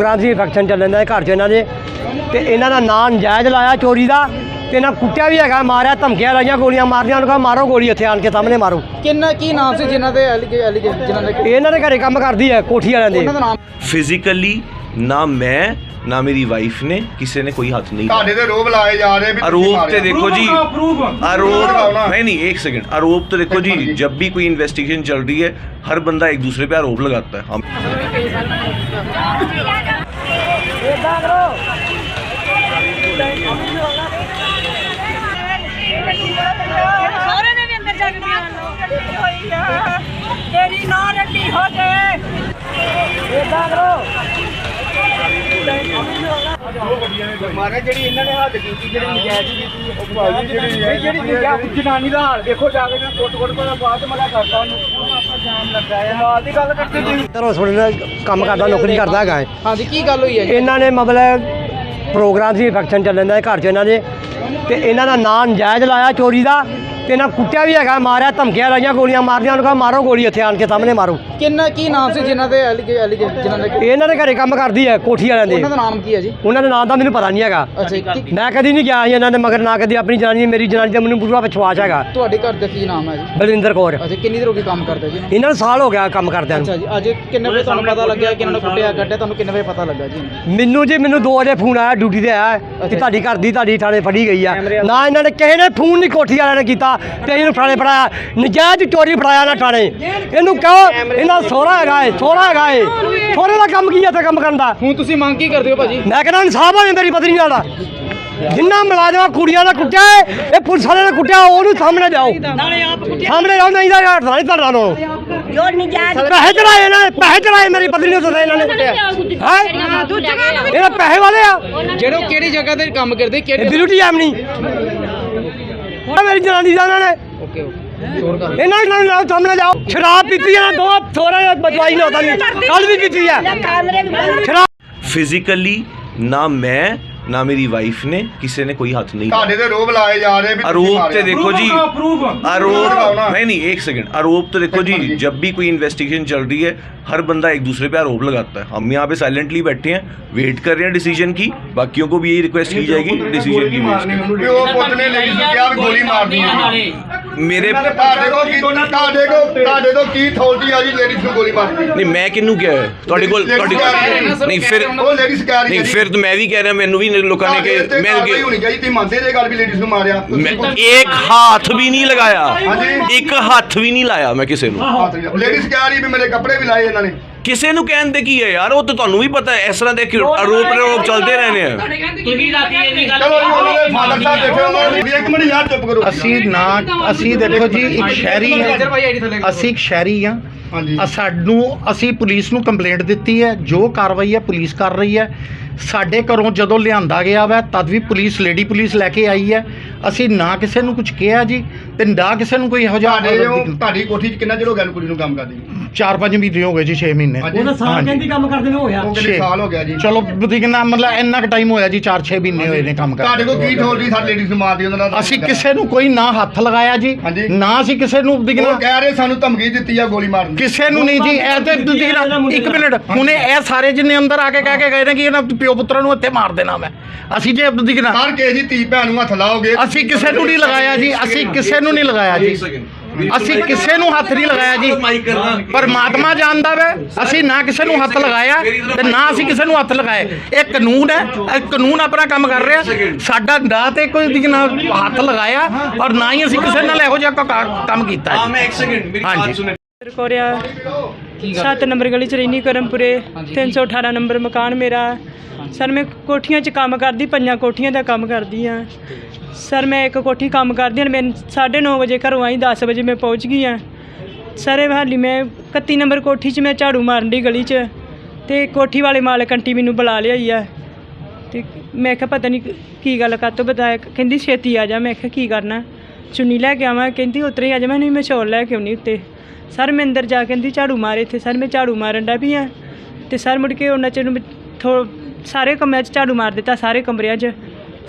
Programme ਸੀ infection ਚੱਲਣ ਦਾ ਘਰ 'ਚ ਇਹਨਾਂ ਦੇ ਤੇ ਇਹਨਾਂ ਦਾ ਨਾਂ ਨਜਾਇਜ਼ ਲਾਇਆ ਚੋਰੀ ਦਾ ਤੇ ਇਹਨਾਂ ਕੁੱਟਿਆ ਵੀ ਹੈਗਾ ਮਾਰਿਆ ਧਮਕੀਆਂ ਲਾਈਆਂ ਗੋਲੀਆਂ ਮਾਰਦੀਆਂ ਉਹਨੂੰ ਕਹਾ ਮਾਰੋ ਗੋਲੀ ਇੱਥੇ ਆਣ ਕੇ ਸਾਹਮਣੇ ਮਾਰੋ ਕਿੰਨਾ ਕੀ ਨਾਮ ਸੀ ਜਿਨ੍ਹਾਂ ਦੇ ਐਲੀਗੇ ਐਲੀਗੇ ਜਿਨ੍ਹਾਂ ਦੇ ਇਹਨਾਂ ਦੇ ਘਰੇ ਕੰਮ ਕਰਦੀ ਹੈ ਕੋਠੀ ਵਾਲਿਆਂ ਦੇ ਉਹਨਾਂ ਦਾ ਨਾਮ ਫਿਜ਼ੀਕਲੀ ਨਾ ਮੈਂ ਨਾ ਮੇਰੀ ਵਾਈਫ ਨੇ ਕਿਸੇ ਨੇ ਕੋਈ ਹੱਥ ਨਹੀਂ ਤੁਹਾਡੇ ਤੇ ਰੋਬ ਲਾਏ ਜਾ ਰਹੇ ਵੀ ਤੁਸੀਂ आरोप ਮਾਰਿਆ। तो देखो जी आरोप लगाओ नहीं नहीं एक सेकंड आरोप तो देखो जी जब भी कोई इन्वेस्टिगेशन चल रही है हर बंदा एक दूसरे पे आरोप लगाता है हम ਸਾਰੇ ਨੇ ਵੀ ਅੰਦਰ ਜਾ ਕੇ ਬਿਆਨ ਲਓ ਤੇਰੀ ਨਾਂ ਰੱਟੀ ਹੋ ਜਾਏ ਮਾਰੇ ਜਿਹੜੀ ਇਹਨਾਂ ਨੇ ਹੱਦ ਕੀਤੀ ਜਿਹੜੀ ਨਜਾਇਜ਼ ਕੀਤੀ ਉਹ ਭਾਜੀ ਜਿਹੜੀ ਜਿਹੜੀ ਨਜਾਇਜ਼ ਜਨਾਨੀ ਦਾ ਹਾਲ ਦੇਖੋ ਜਾ ਕੇ ਨਾ ਕੋਟ ਕੋਟ ਕੋਲ ਬਾਅਦ ਮਗਾ ਕਰਤਾ ਉਹਨੂੰ। ਆਪਾਂ ਜਾਮ ਲੱਗਾ ਹੈ ਮਾਲ ਦੀ ਗੱਲ ਕਰਦੇ ਤੁਸੀਂ। ਇੱਧਰ ਹਸਪੀਟਲ ਦਾ ਕੰਮ ਕਰਦਾ ਨੌਕਰੀ ਕਰਦਾ ਹੈਗਾ। ਇਹ। ਹਾਂਜੀ ਕੀ ਗੱਲ ਹੋਈ ਹੈ ਇਹਨਾਂ ਨੇ ਮਤਲਬ ਪ੍ਰੋਗਰਾਮ ਸੀ ਇਫੈਕਸ਼ਨ ਚੱਲਣ ਦਾ ਘਰ 'ਚ ਇਹਨਾਂ ਦੇ। ਤੇ ਇਹਨਾਂ ਦਾ ਨਾਂ ਨਜਾਇਜ਼ ਲਾਇਆ ਚੋਰੀ ਦਾ। ਤੇ ਇਹਨਾਂ ਕੁੱਟਿਆ ਵੀ ਹੈਗਾ ਮਾਰਿਆ ਧਮਕੀਆਂ ਲਾਈਆਂ ਗੋਲੀਆਂ ਮਾਰਦੀਆਂ ਉਹਨੂੰ ਕਹਾ ਮਾਰੋ ਗੋਲੀ ਇੱਥੇ ਆਣ ਕੇ ਸਾਹਮਣੇ ਮਾਰੋ। ਕਿੰਨਾ ਕੀ ਨਾਮ ਸੀ ਜਿਨ੍ਹਾਂ ਦੇ ਐਲੀਗੇ ਐਲੀਗੇ ਜਿਨ੍ਹਾਂ ਦੇ ਇਹਨਾਂ ਦੇ ਘਰੇ ਕੰਮ ਕਰਦੀ ਹੈ ਕੋਠੀ ਵਾਲਿਆਂ ਦੇ। ਉਹਨਾਂ ਦਾ ਨਾਮ ਕੀ ਹੈ ਜੀ? ਉਹਨਾਂ ਦਾ ਨਾਂ ਤਾਂ ਮੈਨੂੰ ਪਤਾ ਨਹੀਂ ਹੈਗਾ। ਅੱਛਾ ਕੀ- ਮੈਂ ਕਦੀ ਨਹੀਂ ਗਿਆ ਸੀ ਇਹਨਾਂ ਦੇ ਮਗਰ ਨਾ ਕਦੀ ਆਪਣੀ ਜਨਾਨੀ ਮੇਰੀ ਜਨਾਨੀ ਦਾ ਮੈਨੂੰ ਪੂਰਾ ਵਿਸ਼ਵਾਸ ਹੈਗਾ। ਤੁਹਾਡੇ ਘਰ ਦਾ ਕੀ ਨਾਮ ਹੈ ਜੀ? ਬਲਵਿੰਦਰ ਕੌਰ। ਅੱਛਾ ਕਿੰਨੀ ਦੇਰ ਹੋ ਗਈ ਕੰਮ ਕਰਦੇ ਜੀ ਇਹਨਾਂ? ਨੂੰ? ਇਹਨਾਂ ਨੂੰ ਸਾਲ ਹੋ ਗਿਆ ਕੰਮ ਕਰਦਿਆਂ ਨੂੰ। ਅੱਛਾ ਜੀ ਅੱਜ ਕਿੰਨੇ ਵਜੇ ਤੁਹਾਨੂੰ ਪਤਾ ਲੱਗਿਆ ਕਿ ਇਹਨਾਂ ਨੂੰ ਕੁੱਟਿਆ ਕੱਟਿਆ ਤੁਹਾਨੂੰ ਕਿੰਨੇ ਵਜੇ ਪਤਾ ਲੱਗਾ ਜੀ ਮੈਨੂੰ ਜੀ ਮੈਨੂੰ 2 ਵਜੇ ਫੋਨ ਆਇਆ ਡਿਊਟੀ ਤੇ ਆਇਆ ਕਿ ਤੁਹਾਡੀ ਘਰ ਦੀ ਤੁਹਾਡੀ ਥਾਣੇ ਫੜੀ ਗਈ ਆ। ਨਾ ਇਹਨਾਂ ਨੇ ਕਿਸੇ ਨੇ ਫੋਨ ਨਹੀਂ ਕੋਠੀ ਵਾਲਿਆਂ ਨੇ ਕੀਤਾ। ਤੇ ਇਹਨੂੰ ਥਾਣੇ ਫੜਾਇਆ ਨਜਾਇਜ਼ ਚੋਰੀ ਫੜਾਇਆ ਨਾ ਥਾਣੇ। ਇਹਨੂੰ ਕਹੋ ਇਹਨਾਂ ਸੋਹਰਾ ਹੈਗਾ ਏ ਸੋਹਰਾ ਹੈਗਾ ਏ। ਸੋਹਰੇ ਦਾ ਕੰਮ ਕੀ ਹੈ ਤੇ ਕੰਮ ਕਰਨ ਦਾ? ਹੁਣ ਤੁਸੀਂ ਮੰਗ ਕੀ ਕਰਦੇ ਹੋ ਭਾਜੀ? ਮੈਂ ਕਹਿੰਦਾ ਇਨਸਾਫ ਹੋਵੇ ਮੇਰੀ ਪਤਨੀ ਨਾਲ ਜਿੰਨਾ ਮੁਲਾਜ਼ਮਾਂ ਕੁੜੀਆਂ ਦਾ ਕੁੱਟਿਆ ਏ, ਇਹ ਪੁਲਿਸ ਵਾਲਿਆਂ ਨੇ ਕੁੱਟਿਆ ਉਹਨੂੰ ਸਾਹਮਣੇ ਲਿਆਓ। ਸਾਹਮਣੇ ਲਿਆਓ ਨਹੀਂ ਤਾਂ ਯਾਰ ਨਹੀਂ ਤੁਹਾਡਾ ਨੂੰ ਜੋ ਨਜਾਇਜ਼ ਪੈਸੇ ਚੜਾਏ ਇਹਨਾਂ ਨੇ ਪੈਸੇ ਚੜਾਏ ਮੇਰੀ ਪਤਨੀ ਨੂੰ ਤਾਂ ਇਹਨਾਂ ਨੇ। ਹੈ? ਦੂਜੀਆਂ ਨੂੰ ਵੀ ਇਹ ਪੈਸੇ ਵਾਲੇ ਆ। ਜਿਹੜੇ ਉਹ ਕਿਹੜੀ ਜਗ੍ਹਾ ਤੇ ਕੰਮ ਕਰਦੇ ਇਹ ਕਿਹੜੇ ਬਿਊਟੀ ਐਮ ਹੁਣ ਮੇਰੀ ਜਨਾਨੀ ਦਾ ਨੇ। Okay okay. ਇਹਨਾਂ ਨਾਲ ਨਾਲ ਸਾਹਮਣੇ ਜਾਓ। ਸ਼ਰਾਬ ਪੀਤੀ ਹੈ ਦੋ ਥੋੜਾ ਜਿਹਾ ਬਚਵਾਈ ਨਾ ਹੁੰਦਾ ਨਹੀਂ। ਕੱਲ ਵੀ ਕੀਤੀ ਹੈ ਸ਼ਰਾਬ ਫਿਜ਼ੀਕਲੀ ਨਾ ਮੈਂ ना मेरी वाइफ ने किसी ने कोई हाथ नहीं ਤੁਹਾਡੇ ਤੇ ਰੋਬ ਲਾਏ ਜਾ ਰਹੇ ਵੀ ਤੁਸੀਂ आरोप तो ਮਾਰਿਆ। देखो जी आरोप लगाओ ना। नहीं नहीं एक सेकंड आरोप तो देखो जी जब भी कोई इन्वेस्टिगेशन चल रही है हर बंदा एक दूसरे पे आरोप लगाता है हम यहाँ पे साइलेंटली बैठे हैं वेट कर रहे हैं डिसीजन की बाकियों को भी यही रिक्वेस्ट की जाएगी डिसीजन की ਮੇਰੇ ਤੁਹਾਡੇ ਕੋਲ ਕੀ ਤੁਹਾਡੇ ਕੋਲ ਤੁਹਾਡੇ ਕੋਲ ਕੀ ਅਥਾਰਟੀ ਆ ਜੀ ਲੇਡੀਜ਼ ਨੂੰ ਗੋਲੀ ਮਾਰਨ ਨਹੀਂ ਮੈਂ ਕਿਹਨੂੰ ਕਿਹਾ ਤੁਹਾਡੇ ਕੋਲ ਤੁਹਾਡੇ ਕੋਲ ਨਹੀਂ ਫਿਰ ਉਹ ਲੇਡੀਜ਼ ਕਹਿ ਰਹੀ ਹੈ ਫਿਰ ਤਾਂ ਮੈਂ ਵੀ ਕਹਿ ਰਿਹਾ ਮੈਨੂੰ ਵੀ ਲੋਕਾਂ ਨੇ ਕਿ ਉੱਤੇ ਮੈਂ ਕਾਰਵਾਈ ਹੋਣੀ ਚਾਹੀਦੀ ਤੁਸੀਂ ਮੰਨਦੇ ਜੇ ਗੱਲ ਵੀ ਲੇਡੀਜ਼ ਨੂੰ ਮਾਰਿਆ। ਮੈਂ- ਇੱਕ ਹੱਥ ਵੀ ਨਹੀਂ ਲਗਾਇਆ। ਇੱਕ ਹੱਥ ਵੀ ਨਹੀਂ ਲਾਇਆ ਮੈਂ ਕਿਸੇ ਨੂੰ। ਲੇਡੀਜ਼ ਕਹਿ ਰਹੀ ਵੀ ਮੇਰੇ ਕੱਪੜੇ ਵੀ ਲਾਏ ਇਹਨਾਂ ਨੇ। ਕਿਸੇ ਨੂੰ ਕਹਿਣ ਦੇ ਕੀ ਹੈ ਯਾਰ? ਉਹ ਤਾਂ ਤੁਹਾਨੂੰ ਵੀ ਪਤਾ ਹੈ ਇਸ ਤਰ੍ਹਾਂ ਦੇ ਕਿ ਆਰੋਪ ਪ੍ਰੋਪ ਚੱਲਦੇ ਰਹਿੰਦੇ ਆ। ਚਲੋ ਜੀ ਉਹਨਾਂ ਦੇ ਫਾਦਰ ਸਾਹਿਬ ਦੇਖੋ ਉਹਨਾਂ ਨੇ ਵੀ ਇੱਕ ਮਿੰਟ ਯਾਰ ਚੁੱਪ ਕਰੋ। ਅਸੀਂ ਨਾ ਅਸੀਂ ਦੇਖੋ ਜੀ ਇੱਕ ਸ਼ਹਿਰੀ ਹਾਂ। ਅਸੀਂ ਇੱਕ ਸ਼ਹਿਰੀ ਹਾਂ। ਹਾਂਜੀ। ਅ ਸਾਨੂੰ ਅਸੀਂ ਪੁਲਿਸ ਨੂੰ ਕੰਪਲੇਂਟ ਦਿੱਤੀ ਹੈ ਜੋ ਕਾਰਵਾਈ ਹੈ ਪੁਲਿਸ ਕਰ ਰਹੀ ਹੈ। ਸਾਡੇ ਘਰੋਂ ਜਦੋਂ ਲਿਆਂਦਾ ਗਿਆ ਵਾ ਤਦ ਵੀ ਪੁਲਿਸ ਲੇਡੀ ਪੁਲਿਸ ਲੈ ਕੇ ਆਈ ਹੈ। ਅਸੀਂ ਨਾ ਕਿਸੇ ਨੂੰ ਕੁਝ ਕਿਹਾ ਜੀ ਤੇ ਨਾ ਕਿਸੇ ਨੂੰ ਕੋਈ ਇਹੋ ਤੁਹਾਡੇ ਜਿਹਾ ਉਹ ਤੁਹਾਡੀ ਕੋਠੀ 'ਚ ਕਿੰਨਾ ਚਿਰ ਹੋ ਗਿਆ ਨੂੰ ਕੁੜੀ ਨੂੰ ਕੰਮ ਕਰਦੀ? ਚਾਰ ਪੰਜ ਮਹੀਨੇ ਹੋ ਗਏ ਜੀ 6 ਮਹੀਨੇ। ਹਾਂਜੀ। ਉਹਦਾ ਸਾਲ ਹਾਂਜੀ। ਕਹਿੰਦੀ ਕੰਮ ਕਰਦੇ ਨੂੰ ਹੋਇਆ ਉਹ ਕਿੰਨੇ ਛੇ। ਸਾਲ ਹੋ ਗਿਆ ਜੀ। ਚਲੋ ਬੁੱਧੀ ਕਿੰਨਾ ਮਤਲਬ ਇੰਨਾ ਕੁ ਟਾਈਮ ਹੋਇਆ ਜੀ 4-6 ਮਹੀਨੇ ਹੋਏ ਨੇ ਕੰਮ ਤੁਹਾਡੇ ਕਰਦੇ ਕੋਲ ਕੀ ਅਥਾਰਟੀ ਸਾਡੇ ਲੇਡੀਜ਼ ਨੂੰ ਮਾਰਦੀ ਉਹਨਾਂ ਦਾ ਅਸੀਂ ਕਿਸੇ ਨੂੰ ਕੋਈ ਨਾ ਹੱਥ ਲਗਾਇਆ ਜੀ ਹਾਂਜੀ। ਨਾ ਅਸੀਂ ਕਿਸੇ ਨੂੰ ਉਹ ਦਿਖਣਾ ਕਹਿ ਰਹੇ ਸਾਨੂੰ ਧਮਕੀ ਦਿੱਤੀ ਆ ਗੋਲੀ ਮਾਰਨ ਦੀ। ਕਿਸੇ ਨੂੰ ਨਹੀਂ ਜੀ ਇਹ ਤੇ ਤੁਸੀਂ ਨਾ ਇੱਕ ਮਿੰਟ ਹੁਣੇ ਇਹ ਸਾਰੇ ਜਿੰਨੇ ਅੰਦਰ ਆ ਕੇ ਕਹਿ ਕੇ ਗਏ ਨੇ ਕਿ ਇਹਨਾਂ ਪਿਓ ਪੁੱਤਰਾਂ ਨੂੰ ਇੱਥੇ ਮਾਰ ਦੇਣਾ ਮੈਂ। ਅਸੀਂ ਜੇ ਨਾ ਹਰ ਕਿਸੇ ਦੀ ਧੀ ਭੈਣ ਨੂੰ ਹੱਥ ਲਾਓਗੇ। ਅਸੀਂ ਕਿਸੇ ਨੂੰ ਨਹੀਂ ਲਗਾਇਆ ਜੀ ਅਸੀਂ ਕਿਸੇ ਨੂੰ ਨਹੀਂ ਲਗਾਇਆ ਜੀ। ਅਸੀਂ ਕਿਸੇ ਨੂੰ ਹੱਥ ਨਹੀਂ ਲਗਾਇਆ ਜੀ। ਪਰਮਾਤਮਾ ਜਾਣਦਾ ਵੇ ਅਸੀਂ ਨਾ ਕਿਸੇ ਨੂੰ ਹੱਥ ਲਗਾਇਆ ਤੇ ਨਾ ਅਸੀਂ ਕਿਸੇ ਨੂੰ ਹੱਥ ਲਗਾਏ। ਇਹ ਕਾਨੂੰਨ ਹੈ ਇਹ ਕਾਨੂੰਨ ਆਪਣਾ ਕੰਮ ਕਰ ਰਿਹਾ। ਸਾਡਾ ਨਾ ਤੇ ਕੋਈ ਦੀ ਨਾ ਹੱਥ ਲਗਾਇਆ ਔਰ ਨਾ ਹੀ ਅਸੀਂ ਕਿਸੇ ਨਾਲ ਇਹੋ ਜਿਹਾ ਕਾ- ਕੰਮ ਕੀਤਾ ਜੀ। ਮੈਂ ਇੱਕ ਸੈਕਿੰਡ ਮੇਰੀ ਹਾਂਜੀ। ਬਾਤ ਸੁਣੇ। ਕੋਰਿਆ 7 ਨੰਬਰ ਗਲੀ ਚ ਰਹਿੰਦੀ ਕਰਮਪੁਰੇ 318 ਨੰਬਰ ਮਕਾਨ ਮੇਰਾ। ਸਰ ਮੈਂ ਕੋਠੀਆਂ 'ਚ ਕੰਮ ਕਰਦੀ ਪੰਜਾਂ ਕੋਠੀਆਂ ਦਾ ਕੰਮ ਕਰਦੀ ਆ। ਸਰ ਮੈਂ ਇੱਕ ਕੋਠੀ ਕੰਮ ਕਰਦੀ ਹਾਂ ਮੈਂ 9:30 ਵਜੇ ਘਰੋਂ ਆਈ 10 ਵਜੇ ਮੈਂ ਪਹੁੰਚ ਗਈ ਆ। ਸਰ ਹਾਲੀ ਮੈਂ 31 ਨੰਬਰ ਕੋਠੀ 'ਚ ਮੈਂ ਝਾੜੂ ਮਾਰਨ ਦੀ ਗਲੀ 'ਚ ਤੇ ਕੋਠੀ ਵਾਲੇ ਮਾਲਕ ਆਂਟੀ ਮੈਨੂੰ ਬੁਲਾ ਲਿਆਈ ਆ। ਤੇ ਮੈਂ ਕਿਹਾ ਪਤਾ ਨਹੀਂ ਕੀ ਗੱਲ ਕਾਤੋਂ ਬਤਾਇਆ? ਕਹਿੰਦੀ ਛੇਤੀ ਆ ਜਾ। ਮੈਂ ਕਿਹਾ ਕੀ ਕਰਨਾ? ਚੁੰਨੀ ਲੈ ਕੇ ਆਵਾਂ। ਕਹਿੰਦੀ, ਉਤਰੇ ਹੀ ਆ ਜਾ ਮੈਂ ਨਹੀਂ, ਮੈਂ ਸ਼ੋਲ ਲੈ ਕੇ ਆਉਣੀ ਉੱਤੇ। ਸਰ, ਮੈਂ ਅੰਦਰ ਜਾ ਕੇ ਕਹਿੰਦੀ, ਝਾੜੂ ਮਾਰੇ ਇੱਥੇ। ਸਰ, ਮੈਂ ਝਾੜੂ ਮਾਰਨ ਦਾ ਵੀ ਆ ਤੇ ਸਰ ਮੁੜ ਕੇ ਉਹਨਾਂ ਚ ਨੂੰ ਥੋ, ਸਾਰੇ ਕਮਰਿਆਂ 'ਚ ਝਾੜੂ ਮਾਰ ਦਿੱਤਾ, ਸਾਰੇ ਕਮਰਿਆਂ 'ਚ।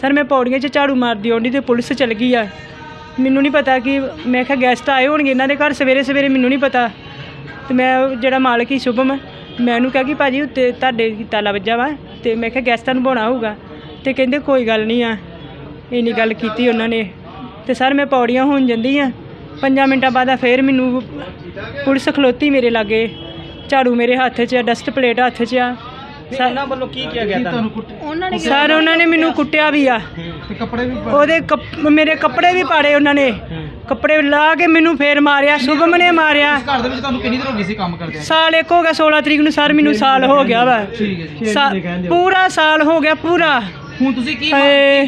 ਸਰ, ਮੈਂ ਪੌੜੀਆਂ 'ਚ ਝਾੜੂ ਮਾਰਦੀ ਆਉਂਦੀ ਤੇ ਪੁਲਿਸ ਚਲ ਗਈ ਆ। ਮੈਨੂੰ ਨਹੀਂ ਪਤਾ ਕਿ, ਮੈਂ ਕਿਹਾ ਗੈਸਟ ਆਏ ਹੋਣਗੇ ਇਹਨਾਂ ਦੇ ਘਰ ਸਵੇਰੇ ਸਵੇਰੇ, ਮੈਨੂੰ ਨਹੀਂ ਪਤਾ। ਤੇ ਮੈਂ ਉਹ ਜਿਹੜਾ ਮਾਲਕ ਹੀ ਸ਼ੁਭਮ, ਮੈਂ ਉਹਨੂੰ ਕਿਹਾ ਕਿ ਭਾਜੀ ਉੱਤੇ ਤੁਹਾਡੇ ਤਾਲਾ ਵੱਜਾ ਵਾ ਤੇ ਮੈਂ ਕਿਹਾ ਗੈਸਟਾਂ ਤੁਹਾਨੂੰ ਬਣਾਉਣਾ ਹੋਊਗਾ। ਤੇ ਕਹਿੰਦੇ, ਕੋਈ ਗੱਲ ਨਹੀਂ ਆ। ਇੰਨੀ ਗੱਲ ਕੀਤੀ ਉਹਨਾਂ ਨੇ। ਤੇ ਸਰ ਮੈਂ ਪੌੜੀਆਂ ਹੋਣ ਜਾਂਦੀ ਆ। ਪੰਜਾਂ ਮਿੰਟਾਂ ਬਾਅਦ ਆ ਫੇਰ ਮੈਨੂੰ ਪੁਲਿਸ ਖਲੋਤੀ ਮੇਰੇ ਲਾਗੇ। ਝਾੜੂ ਮੇਰੇ ਹੱਥ 'ਚ ਆ ਡਸਟ ਪਲੇਟ ਹੱਥ 'ਚ ਆ। ਉਹਨਾਂ ਵੱਲੋਂ ਕੀ ਕੀਤਾ ਗਿਆ ਤੁਹਾਨੂੰ ਸਰ ਉਹਨਾਂ ਨੇ ਮੈਨੂੰ ਕੁੱਟਿਆ। ਵੀ ਆ। ਉਹਦੇ ਕੱਪ- ਮੇਰੇ ਕੱਪੜੇ ਵੀ ਪਾੜੇ ਉਹਨਾਂ ਨੇ। ਕੱਪੜੇ ਲਾ ਕੇ ਮੈਨੂੰ ਫੇਰ ਮਾਰਿਆ ਸ਼ੁਭਮ ਨੇ ਮਾਰਿਆ। ਘਰ ਦੇ ਵਿੱਚ ਤੁਹਾਨੂੰ ਕਿੰਨੀ ਦੇਰ ਹੋ ਗਈ ਸੀ ਕੰਮ ਕਰਦੇ ਸਾਲ ਇੱਕ ਹੋ ਗਿਆ 16 ਤਰੀਕ ਨੂੰ ਸਰ ਮੈਨੂੰ ਸਾਲ ਹੋ ਗਿਆ ਵਾ। ਸਾ- ਪੂਰਾ ਸਾਲ ਹੋ ਗਿਆ ਪੂਰਾ। ਹੁਣ ਤੁਸੀਂ ਕੀ ਹਾਏ,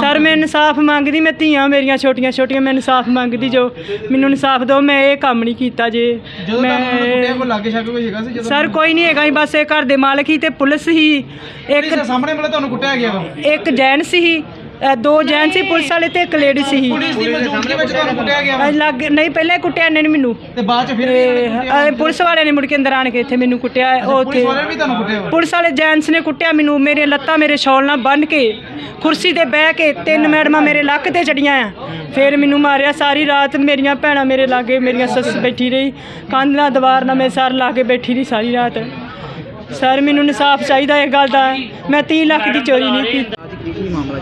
ਸਰ ਮੈਂ ਇਨਸਾਫ ਮੰਗਦੀ ਮੈਂ ਧੀਆਂ ਮੇਰੀਆਂ ਛੋਟੀਆਂ ਛੋਟੀਆਂ ਮੈਂ ਇਨਸਾਫ ਮੰਗਦੀ ਜੋ ਮੈਨੂੰ ਇਨਸਾਫ ਦਿਓ ਮੈਂ ਇਹ ਕੰਮ ਨਹੀਂ ਕੀਤਾ ਜੇ। ਜਦੋਂ ਤੁਹਾਨੂੰ ਕੁੱਟਿਆ ਮੈਂ ਕੋਈ ਲਾਗੇ ਛਾਗੇ ਕੋਈ ਹੈਗਾ ਸੀ ਜਦੋਂ ਸਰ ਕੋਈ ਨਹੀਂ ਹੈਗਾ ਬਸ ਇਹ ਘਰ ਦੇ ਮਾਲਕ ਹੀ ਤੇ ਪੁਲਿਸ ਹੀ। ਇੱਕ ਦੇ ਸਾਹਮਣੇ ਮਤਲਬ ਤੁਹਾਨੂੰ ਕੁੱਟਿਆ ਗਿਆ ਵਾ? ਇੱਕ ਜੈਂਟਸ ਸੀ। ਅ, ਦੋ ਜੈਂਟਸ ਸੀ ਪੁਲਿਸ ਵਾਲੇ ਤੇ ਇੱਕ ਲੇਡੀ ਸੀ ਪੁਲਿਸ ਦੀ ਮੌਜੂਦਗੀ ਵਿੱਚ ਤੁਹਾਨੂੰ ਕੁੱਟਿਆ ਗਿਆ ਵਾ? ਲੱਗ ਨਹੀਂ ਪਹਿਲਾਂ ਹੀ ਕੁੱਟਿਆ ਇਹਨਾਂ ਨੇ ਮੈਨੂੰ। ਤੇ ਬਾਅਦ ਚ ਫਿਰ ਵੀ ਤੇ ਇਹਨਾਂ ਨੇ ਕੁੱਟਿਆ। ਅ, ਪੁਲਿਸ ਵਾਲਿਆਂ ਨੇ ਮੁੜ ਕੇ ਅੰਦਰ ਆਣ ਕੇ ਇੱਥੇ ਮੈਨੂੰ ਕੁੱਟਿਆ। ਉਹ ਪੁਲਿਸ ਉੱਥੇ ਵਾਲਿਆਂ ਨੇ ਵੀ ਤੁਹਾਨੂੰ ਕੁੱਟਿਆ ਵਾ? ਪੁਲਿਸ ਵਾਲੇ ਜੈਂਟਸ ਨੇ ਕੁੱਟਿਆ ਮੈਨੂੰ ਮੇਰੇ ਲੱਤਾਂ ਮੇਰੇ ਸ਼ਾਲ ਨਾਲ ਬੰਨ੍ਹ ਕੇ ਕੁਰਸੀ ਤੇ ਬਹਿ ਕੇ ਤਿੰਨ ਮੈਡਮਾਂ ਮੇਰੇ ਲੱਕ ਤੇ ਚੜੀਆਂ ਆ। ਫਿਰ ਮੈਨੂੰ ਮਾਰਿਆ ਸਾਰੀ ਰਾਤ ਮੇਰੀਆਂ ਭੈਣਾਂ ਮੇਰੇ ਲਾਗੇ ਮੇਰੀਆਂ ਸੱਸ ਬੈਠੀ ਰਹੀ। ਕੰਧ ਨਾਲ ਦੀਵਾਰ ਨਾਲ ਮੈਂ ਸਰ ਲਾ ਕੇ ਬੈਠੀ ਰਹੀ ਸਾਰੀ ਰਾਤ। ਸਰ ਮੈਨੂੰ ਇਨਸਾਫ ਚਾਹੀਦਾ ਇਸ ਗੱਲ ਦਾ। ਮੈਂ 30 ਲੱਖ ਦੀ ਚੋਰੀ ਨਹੀਂ ਕੀਤੀ।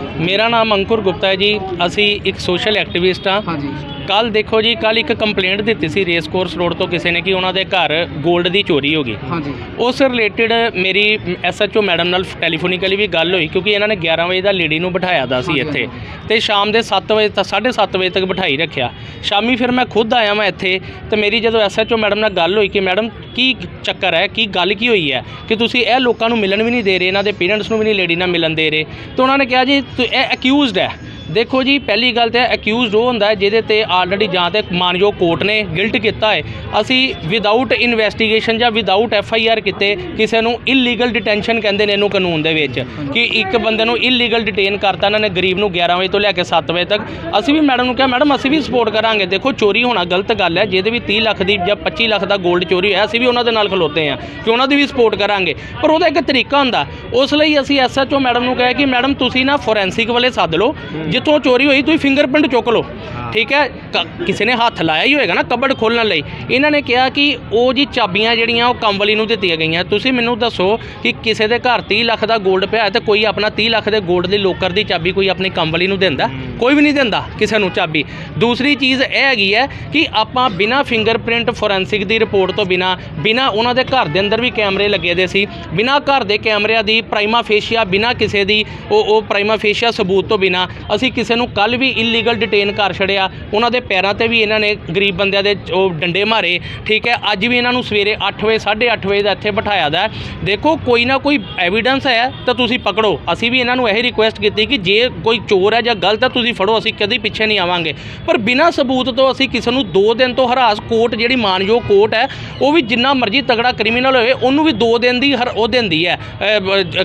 ਮੇਰਾ ਨਾਮ ਅੰਕੁਰ ਗੁਪਤਾ ਹੈ ਜੀ। ਅਸੀਂ ਇੱਕ ਸੋਸ਼ਲ ਐਕਟਿਵਿਸਟ ਹਾਂ। ਹਾਂਜੀ। ਕੱਲ ਦੇਖੋ ਜੀ ਕੱਲ ਇੱਕ ਕੰਪਲੇਂਟ ਦਿੱਤੀ ਸੀ ਰੇਸ ਕੋਰਸ ਰੋਡ ਤੋਂ ਕਿਸੇ ਨੇ ਕਿ ਉਹਨਾਂ ਦੇ ਘਰ 골ਡ ਦੀ ਚੋਰੀ ਹੋ ਗਈ। ਹਾਂਜੀ। ਉਸ ਰਿਲੇਟਡ ਮੇਰੀ ਐਸਐਚਓ ਮੈਡਮ ਨਾਲ ਟੈਲੀਫੋਨਿਕਲੀ ਵੀ ਗੱਲ ਹੋਈ ਕਿਉਂਕਿ ਇਹਨਾਂ ਨੇ 11 ਵਜੇ ਦਾ ਲੇਡੀ ਨੂੰ ਬਿਠਾਇਆ ਦਾ ਸੀ ਇੱਥੇ। ਤੇ ਸ਼ਾਮ ਦੇ 7 ਵਜੇ ਤੱਕ 7:30 ਵਜੇ ਤੱਕ ਬਿਠਾਈ ਰੱਖਿਆ। ਸ਼ਾਮੀ ਫਿਰ ਮੈਂ ਖੁਦ ਆਇਆ ਮੈਂ ਇੱਥੇ ਤੇ ਮੇਰੀ ਜਦੋਂ ਐਸਐਚਓ ਮੈਡਮ ਨਾਲ ਗੱਲ ਹੋਈ ਕਿ ਮੈਡਮ ਕੀ ਚੱਕਰ ਹੈ ਕੀ ਗੱਲ ਕੀ ਹੋਈ ਹੈ ਕਿ ਤੁਸੀਂ ਇਹ ਲੋਕਾਂ ਨੂੰ ਮਿਲਣ ਵੀ ਨਹੀਂ ਦੇ ਰਹੇ ਇਹਨਾਂ ਦੇ ਪੇਰੈਂਟਸ ਨੂੰ ਵੀ ਨਹੀਂ ਲੇਡੀ ਨਾਲ ਮਿਲਣ ਦੇ ਰਹੇ। ਤੇ ਉਹਨਾਂ ਨੇ ਕਿਹਾ ਜੀ ਤੁ- ਇਹ ਅਕਿਊਜ਼ਡ ਹੈ ਦੇਖੋ ਜੀ, ਪਹਿਲੀ ਗੱਲ ਤੇ ਅਕਿਊਜ਼ਡ ਉਹ ਹੁੰਦਾ ਹੈ ਜਿਹਦੇ ਤੇ ਆਲਰੇਡੀ ਜਾਂ ਤੇ ਮਾਨਯੋਗ ਕੋਰਟ ਨੇ ਗਿਲਟ ਕੀਤਾ ਹੈ। ਅਸੀਂ ਵਿਦਆਊਟ ਇਨਵੈਸਟੀਗੇਸ਼ਨ ਜਾਂ ਵਿਦਆਊਟ ਐਫ ਆਈ ਆਰ ਕੀਤੇ, ਕਿਸੇ ਨੂੰ ਇਲੀਗਲ ਡਿਟੈਂਸ਼ਨ ਕਹਿੰਦੇ ਨੇ ਇਹਨੂੰ ਕਾਨੂੰਨ ਦੇ ਵਿੱਚ। ਕਿ ਇੱਕ ਬੰਦੇ ਨੂੰ ਇਲੀਗਲ ਡਿਟੇਨ ਕਰਤਾ, ਇਹਨਾਂ ਨੇ ਗਰੀਬ ਨੂੰ 11 ਵਜੇ ਤੋਂ ਲੈ ਕੇ 7 ਵਜੇ ਤੱਕ। ਅਸੀਂ ਵੀ ਮੈਡਮ ਨੂੰ ਕਿਹਾ ਮੈਡਮ ਅਸੀਂ ਵੀ ਸਪੋਰਟ ਕਰਾਂਗੇ। ਦੇਖੋ, ਚੋਰੀ ਹੋਣਾ ਗਲਤ ਗੱਲ ਹੈ। ਜਿਹਦੇ ਵੀ 30 ਲੱਖ ਦੀ ਜਾਂ 25 ਲੱਖ ਦਾ 골ਡ ਚੋਰੀ ਹੋਇਆ, ਅਸੀਂ ਵੀ ਉਹਨਾਂ ਦੇ ਨਾਲ ਖਲੋਤੇ ਹਾਂ ਕਿ ਉਹਨਾਂ ਦੀ ਵੀ ਸਪੋਰਟ ਕਰਾਂਗੇ। ਪਰ ਉਹਦਾ ਇੱਕ ਤਰੀਕਾ ਹੁੰਦਾ। ਉਸ ਲਈ ਅਸੀਂ ਐਸਐਚਓ ਮੈਡਮ ਨੂੰ ਕਿਹਾ ਕਿ ਮੈਡਮ ਤੁਸੀਂ ਨਾ ਫੋਰੈਂਸਿਕ ਵਾਲੇ ਸੱਦ ਲਓ। ਜਿੱਥੋਂ ਚੋਰੀ ਹੋਈ ਤੁਸੀਂ ਫਿੰਗਰਪ੍ਰਿੰਟ ਚੁੱਕ ਲਓ। ਠੀਕ ਹੈ? ਕ- ਕਿਸੇ ਨੇ ਹੱਥ ਲਾਇਆ ਹੀ ਹੋਏਗਾ ਨਾ ਕਬੜ ਖੋਲਣ ਲਈ। ਇਹਨਾਂ ਨੇ ਕਿਹਾ ਕਿ ਉਹ ਜੀ ਚਾਬੀਆਂ ਜਿਹੜੀਆਂ ਉਹ ਕੰਵਲੀ ਨੂੰ ਦਿੱਤੀਆਂ ਗਈਆਂ। ਤੁਸੀਂ ਮੈਨੂੰ ਦੱਸੋ ਕਿ ਕਿਸੇ ਦੇ ਘਰ 30 ਲੱਖ ਦਾ 골ਡ ਪਿਆ ਹੈ ਤੇ ਕੋਈ ਆਪਣਾ 30 ਲੱਖ ਦੇ 골ਡ ਦੀ ਲੋਕਰ ਦੀ ਚਾਬੀ ਕੋਈ ਆਪਣੀ ਕੰਵਲੀ ਨੂੰ ਦਿੰਦਾ? ਕੋਈ ਵੀ ਨਹੀਂ ਦਿੰਦਾ ਕਿਸੇ ਨੂੰ ਚਾਬੀ। ਦੂਸਰੀ ਚੀਜ਼ ਇਹ ਹੈਗੀ ਹੈ ਕਿ ਆਪਾਂ ਬਿਨਾ ਫਿੰਗਰਪ੍ਰਿੰਟ ਫੋਰੈਂਸਿਕ ਦੀ ਰਿਪੋਰਟ ਤੋਂ ਬਿਨਾ ਬਿਨਾ ਉਹਨਾਂ ਦੇ ਘਰ ਦੇ ਅੰਦਰ ਵੀ ਕੈਮਰੇ ਲੱਗੇ ਦੇ ਸੀ ਬਿਨਾ ਘਰ ਦੇ ਕੈਮਰਿਆਂ ਦੀ ਪ੍ਰਾਈਮਾ ਫੇਸ਼ੀਆ ਬਿਨਾ ਕਿਸੇ ਦੀ ਉਹ ਉਹ ਪ੍ਰਾਈਮਾ ਫੇਸ਼ੀਆ ਸਬੂਤ ਤੋਂ ਬਿਨਾ ਅਸੀਂ ਕਿਸੇ ਨੂੰ ਕੱਲ ਵੀ ਇਲੀਗਲ ਡਿਟੇਨ ਕਰ ਛੜਿਆ ਉਹਨਾਂ ਦੇ ਪੈਰਾਂ ਤੇ ਵੀ ਇਹਨਾਂ ਨੇ ਗਰੀਬ ਬੰਦਿਆਂ ਦੇ ਉਹ ਡੰਡੇ ਮਾਰੇ ਠੀਕ ਹੈ ਅੱਜ ਵੀ ਇਹਨਾਂ ਨੂੰ ਸਵੇਰੇ 8 ਵਜੇ 8:30 ਵਜੇ ਦਾ ਇੱਥੇ ਬਿਠਾਇਆ ਦਾ। ਦੇਖੋ ਕੋਈ ਨਾ ਕੋਈ ਐਵੀਡੈਂਸ ਹੈ ਤਾਂ ਤੁਸੀਂ ਪਕੜੋ। ਅਸੀਂ ਵੀ ਇਹਨਾਂ ਨੂੰ ਇਹ ਰਿਕੁਐਸਟ ਕੀਤੀ ਕਿ ਜੇ ਕੋਈ ਚੋਰ ਹੈ ਜਾਂ ਗਲਤ ਹੈ ਤੁਸੀਂ ਫੜੋ ਅਸੀਂ ਕਦੀ ਪਿੱਛੇ ਨਹੀਂ ਆਵਾਂਗੇ। ਪਰ ਬਿਨਾਂ ਸਬੂਤ ਤੋਂ ਅਸੀਂ ਕਿਸੇ ਨੂੰ 2 ਦਿਨ ਤੋਂ ਹਰਾਸ ਕੋਰਟ ਜਿਹੜੀ ਮਾਨਯੋਗ ਕੋਰਟ ਹੈ ਉਹ ਵੀ ਜਿੰਨਾ ਮਰਜ਼ੀ ਤਗੜਾ ਕ੍ਰਿਮੀਨਲ ਹੋਵੇ ਉਹਨੂੰ ਵੀ 2 ਦਿਨ ਦੀ ਹਰ ਉਹ ਦਿੰਦੀ ਹੈ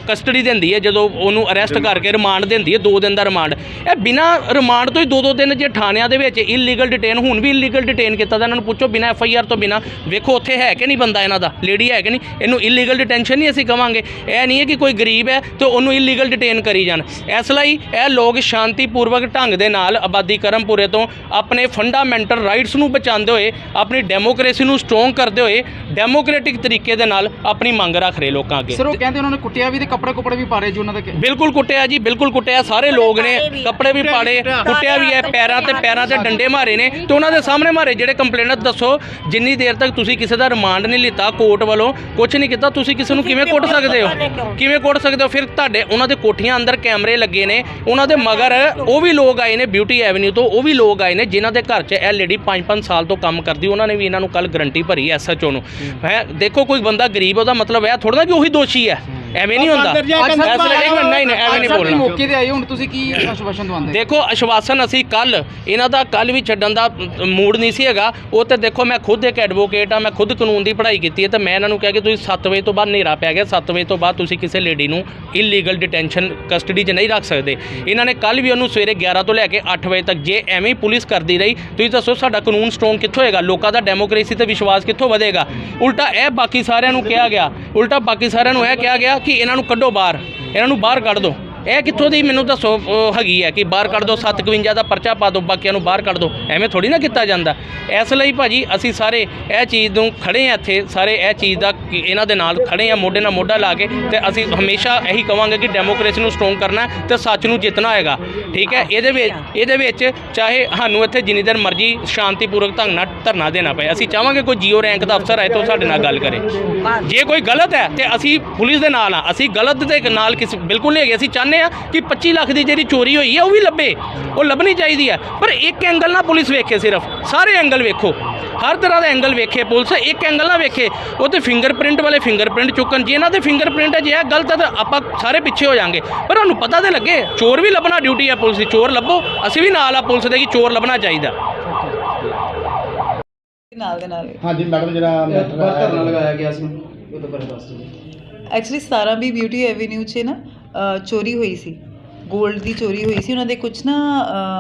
ਕਸਟਡੀ ਦਿੰਦੀ ਹੈ ਜਦੋਂ ਉਹਨੂੰ ਅਰੈਸਟ ਕਰਕੇ ਰਿਮਾਂਡ ਦਿੰਦੀ ਹੈ 2 ਦਿਨ ਦਾ ਰਿਮਾਂਡ ਇਹ ਬਿਨਾਂ ਰਿਮਾਂਡ ਤੋਂ ਹੀ 2-2 ਦਿਨ ਜੇ ਥਾਣਿਆਂ ਦੇ ਵਿੱਚ ਇਲੀਗਲ ਡਿਟੇਨ ਹੁਣ ਵੀ ਇਲੀਗਲ ਡਿਟੇਨ ਕੀਤਾ ਤਾਂ ਇਹਨਾਂ ਨੂੰ ਪੁੱਛੋ ਬਿਨਾਂ ਐਫ ਆਈ ਆਰ ਤੋਂ ਬਿਨਾਂ ਵੇਖੋ ਉੱਥੇ ਹੈ ਕਿ ਨਹੀਂ ਬੰਦਾ ਇਹਨਾਂ ਦਾ ਲੇਡੀ ਹੈ ਕਿ ਨਹੀਂ ਇਹਨੂੰ ਇਲੀਗਲ ਡਿਟੈਂਸ਼ਨ ਨਹੀਂ ਅਸੀਂ ਕਵਾਂਗੇ। ਇਹ ਨਹੀਂ ਹੈ ਕਿ ਕੋਈ ਗਰੀਬ ਹੈ ਤੇ ਉਹਨੂੰ ਇਲੀਗਲ ਡਿਟੇਨ ਕਰੀ ਜਾਣ। ਇਸ ਲਈ ਇਹ ਲੋਕ ਸ਼ਾਂਤੀਪੂਰਵਕ ਢੰਗ ਦੇ ਨਾਲ ਆਬਾਦੀ ਕਰਮਪੁਰੇ ਤੋਂ ਆਪਣੇ ਫੰਡਾਮੈਂਟਲ ਰਾਈਟਸ ਨੂੰ ਬਚਾਉਂਦੇ ਹੋਏ ਆਪਣੀ ਡੈਮੋਕ੍ਰੇਸੀ ਨੂੰ ਸਟਰੋਂਗ ਕਰਦੇ ਹੋਏ ਡੈਮੋਕ੍ਰੈਟਿਕ ਤਰੀਕੇ ਦੇ ਨਾਲ ਆਪਣੀ ਮੰਗ ਰੱਖ ਰਹੇ ਲੋਕਾਂ ਅੱਗੇ। ਸਰ ਉਹ ਕਹਿੰਦੇ ਉਹਨਾਂ ਨੇ ਕੁੱਟਿਆ ਵੀ ਤੇ ਕੱਪੜੇ ਕੁਪੜੇ ਵੀ ਪਾੜੇ ਜੀ ਉਹਨਾਂ ਦੇ ਬਿਲਕੁਲ ਕੁੱਟਿਆ ਜੀ ਬਿਲਕੁਲ ਕੁੱਟਿਆ। ਸਾਰੇ ਲੋਕ ਨੇ ਕੱਪੜੇ ਵੀ ਪਾੜੇ ਕੁੱਟਿਆ ਵੀ ਹੈ ਪੈਰਾਂ ਤੇ ਪੈਰਾਂ ਤੇ ਡੰਡੇ ਮਾਰੇ ਨੇ ਤੇ ਉਹਨਾਂ ਦੇ ਸਾਹਮਣੇ ਮਾਰੇ ਜਿਹੜੇ ਕੰਪਲੇਨਟ ਦੱਸੋ ਜਿੰਨੀ ਦੇਰ ਤੱਕ ਤੁਸੀਂ ਕਿਸੇ ਦਾ ਰਿਮਾਂਡ ਨਹੀਂ ਲਿੱਤਾ ਕੋਰਟ ਵੱਲੋਂ ਕੁਝ ਨਹੀਂ ਕੀਤਾ ਤੁਸੀਂ ਕਿਸੇ ਨੂੰ ਕਿਵੇਂ ਕੁੱਟ ਸਕਦੇ ਹੋ? ਕਿਵੇਂ ਕੁੱਟ ਸਕਦੇ ਹੋ? ਫਿਰ ਤੁਹਾਡੇ ਉਹਨਾਂ ਦੇ ਕੋਠੀਆਂ ਅੰਦਰ ਕੈਮਰੇ ਲੱਗੇ ਨੇ ਉਹਨਾਂ ਦੇ ਮਗਰ ਉਹ ਵੀ ਲੋਕ ਆਏ ਨੇ ਬਿਊਟੀ ਐਵਨਿਊ ਤੋਂ ਉਹ ਵੀ ਲੋਕ ਆਏ ਨੇ ਜਿਨ੍ਹਾਂ ਦੇ ਘਰ 'ਚ ਇਹ ਲੇਡੀ 5-5 ਸਾਲ ਤੋਂ ਕੰਮ ਕਰਦੀ ਉਹਨਾਂ ਨੇ ਵੀ ਇਹਨਾਂ ਨੂੰ ਕੱਲ ਗਰੰਟੀ ਭਰੀ ਐਸਐਚਓ ਨੂੰ। ਹੈ। ਦੇਖੋ ਕੋਈ ਬੰਦਾ ਗਰੀਬ ਉਹਦਾ ਮਤਲਬ ਇਹ ਥੋੜਾ ਨਾ ਕਿ ਉਹੀ ਦੋਸ਼ੀ ਹੈ। ਐਵੇਂ ਨਹੀਂ ਹੁੰਦਾ। ਇਸ ਲਈ ਇੱਕ ਮਿੰਟ ਨਹੀਂ ਨਹੀਂ ਐਵੇਂ ਨਹੀਂ ਬੋਲਣਾ। ਮੌਕੇ ਤੇ ਆਏ ਹੁਣ ਤੁਸੀਂ ਕੀ ਆਸ਼ਵਾਸਨ ਦਵਾਉਂਦੇ? ਦੇਖੋ ਆਸ਼ਵਾਸਨ ਅਸੀਂ ਕੱਲ ਇਹਨਾਂ ਦਾ ਕੱਲ ਵੀ ਛੱਡਣ ਦਾ ਮੂਡ ਨਹੀਂ ਸੀ ਹੈਗਾ। ਉਹ ਤੇ ਦੇਖੋ ਮੈਂ ਖੁਦ ਇੱਕ ਐਡਵੋਕੇਟ ਆ ਮੈਂ ਖੁਦ ਕਾਨੂੰਨ ਦੀ ਪੜ੍ਹਾਈ ਕੀਤੀ ਹੈ ਤੇ ਮੈਂ ਇਹਨਾਂ ਨੂੰ ਕਿਹਾ ਕਿ ਤੁਸੀਂ 7 ਵਜੇ ਤੋਂ ਬਾਅਦ ਹਨੇਰਾ ਪੈ ਗਿਆ 7 ਵਜੇ ਤੋਂ ਬਾਅਦ ਤੁਸੀਂ ਕਿਸੇ ਲੇਡੀ ਨੂੰ ਇਲੀਗਲ ਡਿਟੈਂਸ਼ਨ ਕਸਟਡੀ 'ਚ ਨਹੀਂ ਰੱਖ ਸਕਦੇ। ਇਹਨਾਂ ਨੇ ਕੱਲ ਵੀ ਉਹਨੂੰ ਸਵੇਰੇ 11 ਤੋਂ ਲੈ ਕੇ 8 ਵਜੇ ਤੱਕ ਜੇ ਐਵੇਂ ਹੀ ਪੁਲਿਸ ਕਰਦੀ ਰਹੀ ਤੁਸੀਂ ਦੱਸੋ ਸਾਡਾ ਕਾਨੂੰਨ ਸਟਰੋਂਗ ਕਿੱਥੋਂ ਹੋਏਗਾ? ਲੋਕਾਂ ਦਾ ਡੈਮੋਕ੍ਰੇਸੀ ਤੇ ਵਿਸ਼ਵਾਸ ਕਿੱਥੋਂ ਵਧੇਗਾ? ਉਲਟਾ ਇਹ ਬਾਕੀ ਸਾਰਿਆਂ ਨੂੰ ਕਿਹਾ ਗਿਆ ਉਲਟਾ ਬਾਕੀ ਸਾਰਿਆਂ ਨੂੰ ਇਹ ਕਿਹਾ ਗਿਆ ਕਿ ਇਹਨਾਂ ਨੂੰ ਕੱਢੋ ਬਾਹਰ ਇਹਨਾਂ ਨੂੰ ਬਾਹਰ ਕੱਢ ਦਿਓ ਇਹ ਕਿੱਥੋਂ ਦੀ ਮੈਨੂੰ ਦੱਸੋ ਉਹ ਹੈਗੀ ਹੈ ਕਿ ਬਾਹਰ ਕੱਢ ਦਿਓ 751 ਦਾ ਪਰਚਾ ਪਾ ਦਿਓ ਬਾਕੀਆਂ ਨੂੰ ਬਾਹਰ ਕੱਢ ਦਿਓ ਐਵੇਂ ਥੋੜੀ ਨਾ ਕੀਤਾ ਜਾਂਦਾ। ਇਸ ਲਈ ਭਾਜੀ ਅਸੀਂ ਸਾਰੇ ਇਹ ਚੀਜ਼ ਨੂੰ ਖੜੇ ਆ ਇੱਥੇ, ਸਾਰੇ ਇਹ ਚੀਜ਼ ਦਾ ਕਿ ਇਹਨਾਂ ਦੇ ਨਾਲ ਖੜੇ ਆ ਮੋਢੇ ਨਾਲ ਮੋਢਾ ਲਾ ਕੇ ਤੇ ਅਸੀਂ ਹਮੇਸ਼ਾ ਇਹੀ ਕਵਾਂਗੇ ਕਿ ਡੈਮੋਕ੍ਰੇਸੀ ਨੂੰ ਸਟਰੋਂਗ ਕਰਨਾ ਹੈ ਤੇ ਸੱਚ ਨੂੰ ਜਿੱਤਣਾ ਹੈਗਾ। ਠੀਕ ਹੈ? ਇਹਦੇ ਵਿੱਚ ਇਹਦੇ ਵਿੱਚ ਚਾਹੇ ਸਾਨੂੰ ਇੱਥੇ ਜਿੰਨੀ ਦੇਰ ਮਰਜ਼ੀ ਸ਼ਾਂਤੀਪੂਰਵਕ ਢੰਗ ਨਾਲ ਧਰਨਾ ਦੇਣਾ ਪਏ, ਅਸੀਂ ਚਾਹਾਂਗੇ ਕੋਈ ਜੀਓ ਰੈਂਕ ਦਾ ਅਫਸਰ ਆਏ ਤਾਂ ਉਹ ਸਾਡੇ ਨਾਲ ਗੱਲ ਕਰੇ। ਜੇ ਕੋਈ ਗਲਤ ਹੈ ਤੇ ਅਸੀਂ ਪੁਲਿਸ ਦੇ ਨਾਲ ਆ ਅਸੀਂ ਗਲਤ ਦੇ ਨਾਲ ਕਿਸ, ਬਿਲਕੁਲ ਨਹੀਂ ਹੈਗੇ, ਅਸੀਂ ਚਾਹੁੰਦੇ ਆ ਕਿ 25 ਲੱਖ ਦੀ ਜਿਹੜੀ ਚੋਰੀ ਹੋਈ ਹੈ ਉਹ ਵੀ ਲੱਭੇ। ਉਹ ਲੱਭਣੀ ਚਾਹੀਦੀ ਹੈ ਪਰ ਇੱਕ ਐਂਗਲ ਨਾਲ ਪੁਲਿਸ ਵੇਖੇ ਸਿਰਫ। ਸਾਰੇ ਐਂਗਲ ਵੇਖੋ। ਹਰ ਤਰ੍ਹਾਂ ਦਾ ਐਂਗਲ ਵੇਖੇ ਪੁਲਿਸ। ਇੱਕ ਐਂਗਲ ਨਾ ਵੇਖੇ। ਉਹ ਤੇ ਫਿੰਗਰਪ੍ਰਿੰਟ ਵਾਲੇ ਫਿੰਗਰਪ੍ਰਿੰਟ ਚੁੱਕਣ। ਜੇ ਇਹਨਾਂ ਦੇ ਫਿੰਗਰਪ੍ਰਿੰਟ ਹੈ ਜੇ ਇਹ ਗਲਤ ਹੈ ਤਾਂ ਆਪਾਂ ਸਾਰੇ ਪਿੱਛੇ ਹੋ ਜਾਾਂਗੇ। ਪਰ ਉਹਨੂੰ ਪਤਾ ਤੇ ਲੱਗੇ। ਚੋਰ ਵੀ ਲੱਭਣਾ ਡਿਊਟੀ ਹੈ ਪੁਲਿਸ ਦੀ। ਚੋਰ ਲੱਭੋ। ਅਸੀਂ ਵੀ ਨਾਲ ਆ ਪੁਲਿਸ ਦੇ ਕਿ ਚੋਰ ਲੱਭਣਾ ਚਾਹੀਦਾ। ਨਾਲ ਦੇ ਨਾਲ। ਹਾਂਜੀ ਮੈਡਮ ਜਿਹੜਾ ਧਰਨਾ ਲਗਾਇਆ ਗਿਆ ਸੀ। ਉਹਦੇ ਬਾਰੇ ਦੱਸ ਦਿਓ। ਐਕਚੁਅਲੀ 17 ਵੀ ਬਿਊਟੀ ਐਵੇਨਿਊ 'ਚ ਨਾ। ਚੋਰੀ ਹੋਈ ਸੀ। ਗੋਲਡ ਦੀ ਚੋਰੀ ਹੋਈ ਸੀ। ਉਹਨਾਂ ਦੇ ਕੁਝ ਨਾ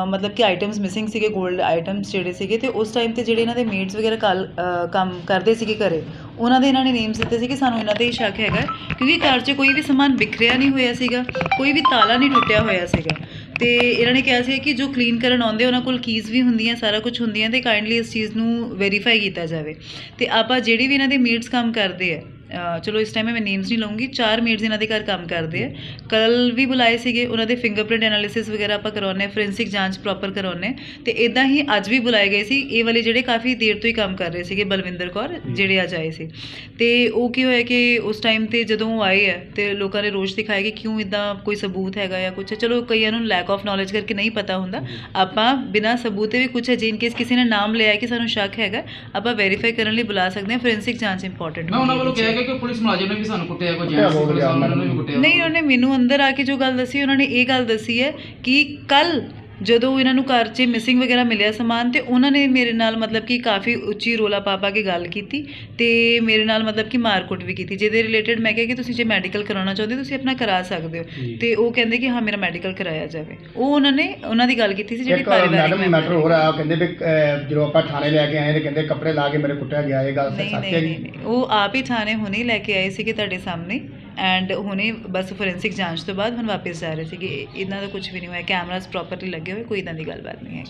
ਮਤਲਬ ਕਿ ਆਈਟਮਸ ਮਿਸਿੰਗ ਸੀਗੇ ਗੋਲਡ ਆਈਟਮਸ ਜਿਹੜੇ ਸੀਗੇ ਤੇ ਉਸ ਟਾਈਮ ਤੇ ਜਿਹੜੇ ਇਹਨਾਂ ਦੇ ਮੇਡਸ ਵਗੈਰਾ ਕੱਲ ਕੰਮ ਕਰਦੇ ਸੀਗੇ ਘਰੇ, ਉਹਨਾਂ ਦੇ ਇਹਨਾਂ ਨੇ ਨੇਮਸ ਦਿੱਤੇ ਸੀ ਕਿ ਸਾਨੂੰ ਇਹਨਾਂ ਤੇ ਹੀ ਸ਼ੱਕ ਹੈਗਾ, ਕਿਉਂਕਿ ਘਰ 'ਚ ਕੋਈ ਵੀ ਸਮਾਨ ਵਿਖਰਿਆ ਨਹੀਂ ਹੋਇਆ ਸੀਗਾ, ਕੋਈ ਵੀ ਤਾਲਾ ਨਹੀਂ ਟੁੱਟਿਆ ਹੋਇਆ ਸੀਗਾ। ਤੇ ਇਹਨਾਂ ਨੇ ਕਿਹਾ ਸੀ ਕਿ ਜੋ ਕਲੀਨ ਕਰਨ ਆਉਂਦੇ, ਉਹਨਾਂ ਕੋਲ ਕੀਜ਼ ਵੀ ਹੁੰਦੀਆਂ, ਸਾਰਾ ਕੁਝ ਹੁੰਦੀਆਂ ਤੇ ਕਾਈਂਡਲੀ ਇਸ ਚੀਜ਼ ਨੂੰ ਵੈਰੀਫਾਈ ਕੀਤਾ ਜਾਵੇ। ਤੇ ਆਪਾਂ ਜਿਹੜੀ ਵੀ ਇਹਨਾਂ ਦੇ ਮੇਡਸ ਕੰਮ ਕਰਦੇ ਆ ਚਲੋ ਇਸ ਟਾਈਮ ਮੈਂ ਨੇਮਸ ਨਹੀਂ ਲਵਾਂਗੀ ਚਾਰ ਮੇਡਸ ਇਹਨਾਂ ਦੇ ਘਰ ਕੰਮ ਕਰਦੇ ਆ। ਕੱਲ ਵੀ ਬੁਲਾਏ ਸੀਗੇ ਉਹਨਾਂ ਦੇ ਫਿੰਗਰਪ੍ਰਿੰਟ ਐਨਾਲਿਸਿਸ ਵਗੈਰਾ ਆਪਾਂ ਕਰਾਉਨੇ ਫੋਰੈਂਸਿਕ ਜਾਂਚ ਪ੍ਰੋਪਰ ਕਰਾਉਨੇ ਤੇ ਇਦਾਂ ਹੀ ਅੱਜ ਵੀ ਬੁਲਾਏ ਗਏ ਸੀ ਇਹ ਵਾਲੇ ਜਿਹੜੇ ਕਾਫੀ ਦੇਰ ਤੋਂ ਹੀ ਕੰਮ ਕਰ ਰਹੇ ਸੀਗੇ ਬਲਵਿੰਦਰ ਕੌਰ ਜਿਹੜੇ ਅੱਜ ਆਏ ਸੀ। ਤੇ ਉਹ ਕੀ ਹੋਇਆ ਕਿ ਉਸ ਟਾਈਮ ਤੇ ਜਦੋਂ ਉਹ ਆਏ ਆ ਤੇ ਲੋਕਾਂ ਨੇ ਰੋਸ਼ ਦਿਖਾਇਆ ਕਿ ਕਿਉਂ ਇਦਾਂ ਕੋਈ ਸਬੂਤ ਹੈਗਾ ਜਾਂ ਕੁਝ ਚਲੋ ਕਈਆਂ ਨੂੰ ਲੈਕ ਆਫ ਨੌਲੇਜ ਕਰਕੇ ਨਹੀਂ ਪਤਾ ਹੁੰਦਾ। ਆਪਾਂ ਬਿਨਾਂ ਸਬੂਤ ਦੇ ਵੀ ਕੁਝ ਜੇ ਇਨ ਕੇਸ ਕਿਸੇ ਨੇ ਨਾਮ ਲਿਆ ਕਿ ਸਾਨੂੰ ਸ਼ੱਕ ਹੈਗਾ ਆਪਾਂ ਵੈਰੀਫਾਈ ਕਰਨ ਲਈ ਬੁਲਾ ਸਕਦੇ ਹਾਂ ਫੋਰੈਂਸਿਕ ਜਾਂਚ ਇੰਪੋਰਟੈਂਟ ਮੈਂ ਉਹਨਾਂ ਵੱਲੋਂ ਕਿਹਾ ਗਿਆ ਕਿ ਪੁਲਿਸ ਮੁਲਾਜ਼ਮ ਨੇ ਵੀ ਸਾਨੂੰ ਕੁੱਟਿਆ ਕੋਈ ਜੈਂਟਸ ਪੁਲਿਸ ਵਾਲਿਆਂ ਨੇ ਵੀ ਕੁੱਟਿਆ। ਨਹੀਂ ਉਹਨੇ ਮੈਨੂੰ ਅੰਦਰ ਆ ਕੇ ਜੋ ਗੱਲ ਦੱਸੀ ਉਹਨਾਂ ਨੇ ਇਹ ਗੱਲ ਦੱਸੀ ਹੈ ਕਿ ਕੱਲ ਜਦੋਂ ਇਹਨਾਂ ਨੂੰ ਘਰ 'ਚ ਮਿਸਿੰਗ ਵਗੈਰਾ ਮਿਲਿਆ ਸਮਾਨ ਤੇ ਉਹਨਾਂ ਨੇ ਮੇਰੇ ਨਾਲ ਮਤਲਬ ਕਿ ਕਾਫੀ ਉੱਚੀ ਰੋਲਾ ਪਾ ਪਾ ਕੇ ਗੱਲ ਕੀਤੀ ਤੇ ਮੇਰੇ ਨਾਲ ਮਤਲਬ ਕਿ ਮਾਰਕੁੱਟ ਵੀ ਕੀਤੀ। ਜਿਹਦੇ ਰਿਲੇਟਡ ਮੈਂ ਕਿਹਾ ਕਿ ਤੁਸੀਂ ਜੇ ਮੈਡੀਕਲ ਕਰਾਉਣਾ ਚਾਹੁੰਦੇ ਹੋ ਤੁਸੀਂ ਆਪਣਾ ਕਰਾ ਸਕਦੇ ਹੋ। ਤੇ ਉਹ ਕਹਿੰਦੇ ਕਿ ਹਾਂ ਮੇਰਾ ਮੈਡੀਕਲ ਕਰਾਇਆ ਜਾਵੇ। ਉਹ ਉਹਨਾਂ ਨੇ ਉਹਨਾਂ ਦੀ ਗੱਲ ਕੀਤੀ ਸੀ ਜਿਹੜੀ ਪਾਰਿਵਾਰਿਕ ਮੈਡਮ ਮੈਂਬਰ ਮੈਟਰ ਹੋ ਰਿਹਾ ਕਹਿੰਦੇ ਵੀ ਜਦੋਂ ਆਪਾਂ ਥਾਣੇ ਲੈ ਕੇ ਆਏ ਤੇ ਕਹਿੰਦੇ ਕੱਪੜੇ ਲਾ ਕੇ ਮੇਰੇ ਕੁੱਟਿਆ ਗਿਆ ਇਹ ਗੱਲ ਸੱਚ ਹੈ। ਉਹ ਆਪ ਹੀ ਥਾਣੇ ਹੁਣੇ ਲੈ ਕੇ ਆਏ ਸੀਗੇ ਤੁਹਾਡੇ ਸਾਹਮਣੇ। ਐਂਡ ਹੁਣੇ ਬਸ ਫੋਰੈਂਸਿਕ ਜਾਂਚ ਤੋਂ ਬਾਅਦ ਹੁਣ ਵਾਪਸ ਜਾ ਰਹੇ ਸੀਗੇ। ਇਹਨਾਂ ਦਾ ਕੁਝ ਵੀ ਨਹੀਂ ਹੋਇਆ। ਕੈਮਰਾਸ ਪ੍ਰੋਪਰਲੀ ਲੱਗੇ ਹੋਏ, ਕੋਈ ਇਦਾਂ ਦੀ ਗੱਲਬਾਤ ਨਹੀਂ ਹੈ।